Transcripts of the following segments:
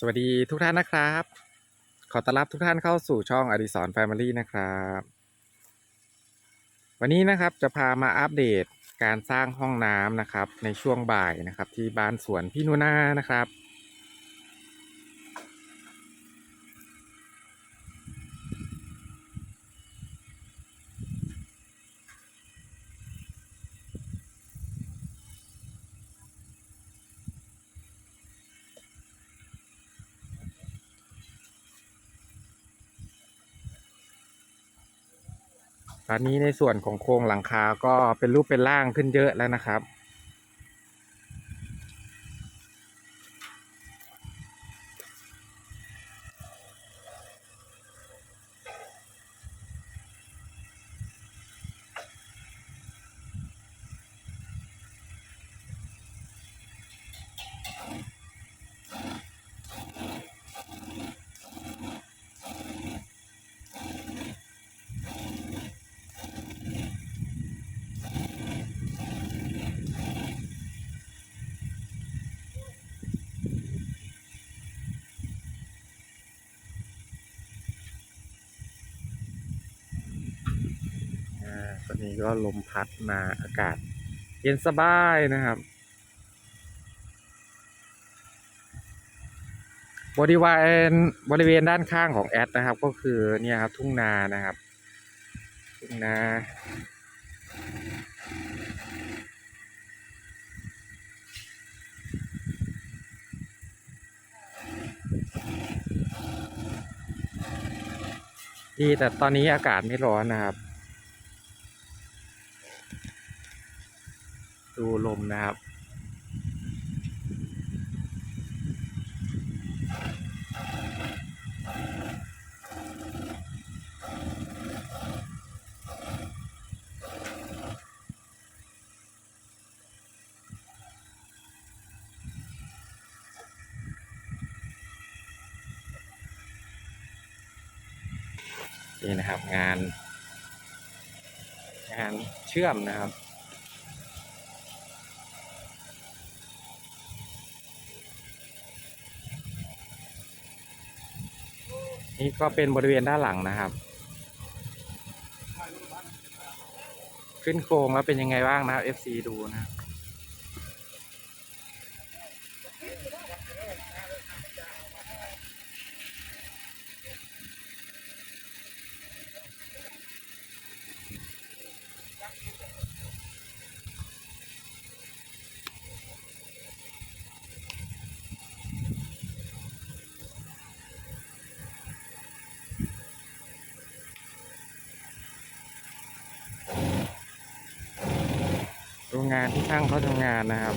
สวัสดีทุกท่านนะครับ ขอต้อนรับทุกท่านเข้าสู่ช่องอดิสรแฟมิลี่นะครับ วันนี้นะครับจะพามาอัปเดตการสร้างห้องน้ำนะครับ ในช่วงบ่ายนะครับ ที่บ้านสวนพี่นุนานะครับ ตอนนี้ในส่วนของโครงหลังคาก็เป็นรูปเป็นร่างขึ้นเยอะแล้วนะครับ ตอนนี้ก็ลมพัดมาอากาศ เย็นสบายนะครับบริเวณบริเวณด้านข้างของแอดนะครับ ก็คือเนี่ยครับทุ่งนานะครับ ทุ่งนาดีแต่ตอนนี้อากาศไม่ร้อนนะครับ ดูลมนะครับ นี่นะครับงาน งานเชื่อมนะครับ นี่ก็เป็นบริเวณด้านหลังนะครับ ขึ้นโครงแล้วเป็นยังไงบ้างนะครับ FC ดูนะครับ งงานที่ช่างเขาทำงานนะครับ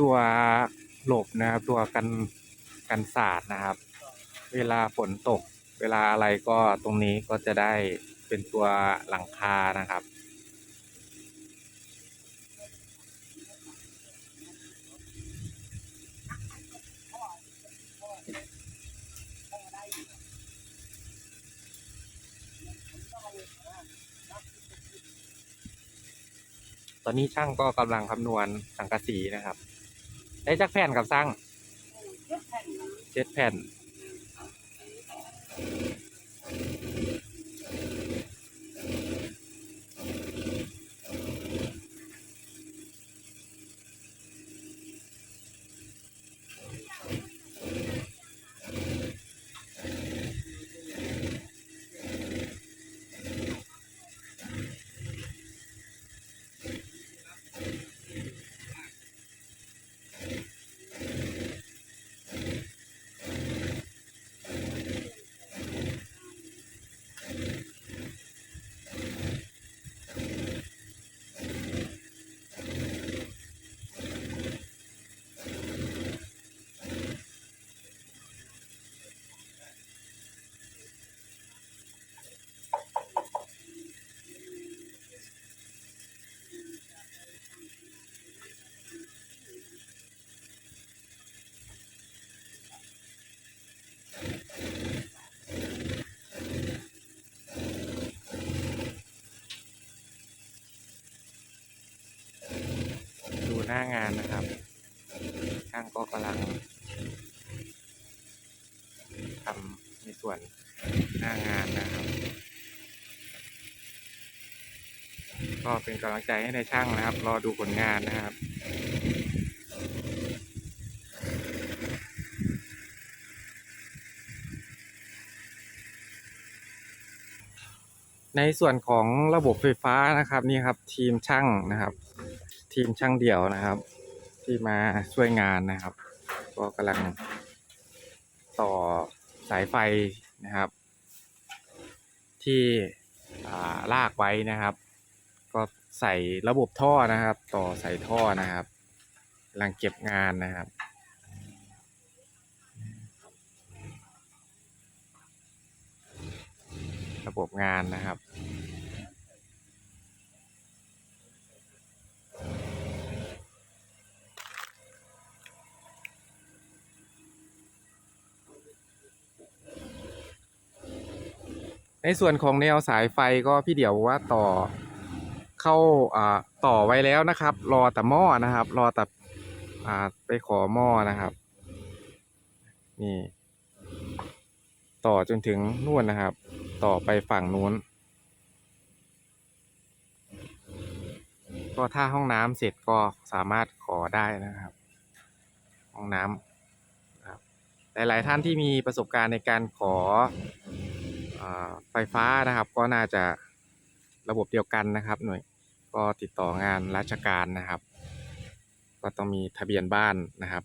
ตัวหลบนะครับ ตัวกันกันสาดนะครับ เวลาฝนตก เวลาอะไรก็ตรงนี้ก็จะได้เป็นตัวหลังคานะครับ ตอนนี้ช่างก็กำลังคำนวณสังกะสีนะครับ ได้จักแผ่นกับช่างเจ็ดแผ่น น้างานนะครับช่างก็กำลังทำในส่วนหน้างานนะครับ ก็เป็นกำลังใจให้ในช่างนะครับ รอดูผลงานนะครับในส่วนของระบบไฟฟ้านะครับนี่ครับทีมช่างนะครับ ทีมช่างเดี่ยวนะครับ ที่มาช่วยงานนะครับ ก็กำลังต่อสายไฟนะครับ ที่าลากไว้นะครับ ก็ใส่ระบบท่อนะครับ ต่อใส่ท่อนะครับกำลังเก็บงานนะครับระบบงานนะครับ ในส่วนของแนวสายไฟก็พี่เดี่ยวว่าต่อเข้าอ่าต่อไว้แล้วนะครับ รอแต่หม้อนะครับ รอแต่อ่าไปขอหม้อนะครับ นี่ ต่อจนถึงนู่นนะครับ ต่อไปฝั่งนู้น ก็ถ้าห้องน้ำเสร็จก็สามารถขอได้นะครับ ห้องน้ำครับหลาย ๆ ท่านที่มีประสบการณ์ในการขอ ไฟฟ้านะครับ ก็น่าจะระบบเดียวกันนะครับ หน่วยก็ติดต่องานราชการนะครับ ก็ต้องมีทะเบียนบ้านนะครับ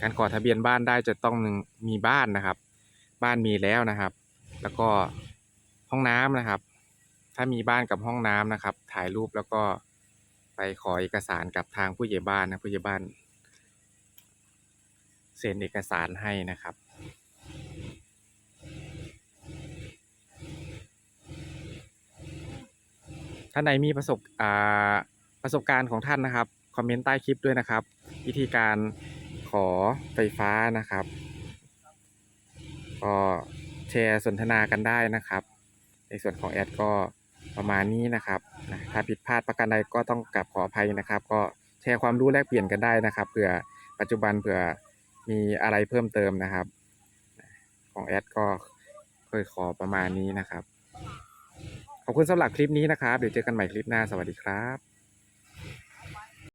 การขอทะเบียนบ้านได้จะต้องมีบ้านนะครับ บ้านมีแล้วนะครับ แล้วก็ห้องน้ำนะครับ ถ้ามีบ้านกับห้องน้ำนะครับ ถ่ายรูปแล้วก็ไปขอเอกสารกับทางผู้ใหญ่บ้านนะผู้ใหญ่บ้านเซ็นเอกสารให้นะครับ ท่านใดมีประสบประสบการณ์ของท่านนะครับ คอมเมนต์ใต้คลิปด้วยนะครับ วิธีการขอไฟฟ้านะครับก็แชร์สนทนากันได้นะครับ ในส่วนของแอดก็ประมาณนี้นะครับนะถ้าผิดพลาดประการใดก็ต้องกลับขออภัยนะครับ ก็แชร์ความรู้แลกเปลี่ยนกันได้นะครับเผื่อปัจจุบันเผื่อมีอะไรเพิ่มเติมนะครับ ของแอดก็เคยขอประมาณนี้นะครับ ขอบคุณสำหรับคลิปนี้นะครับ เดี๋ยวเจอกันใหม่คลิปหน้า สวัสดีครับ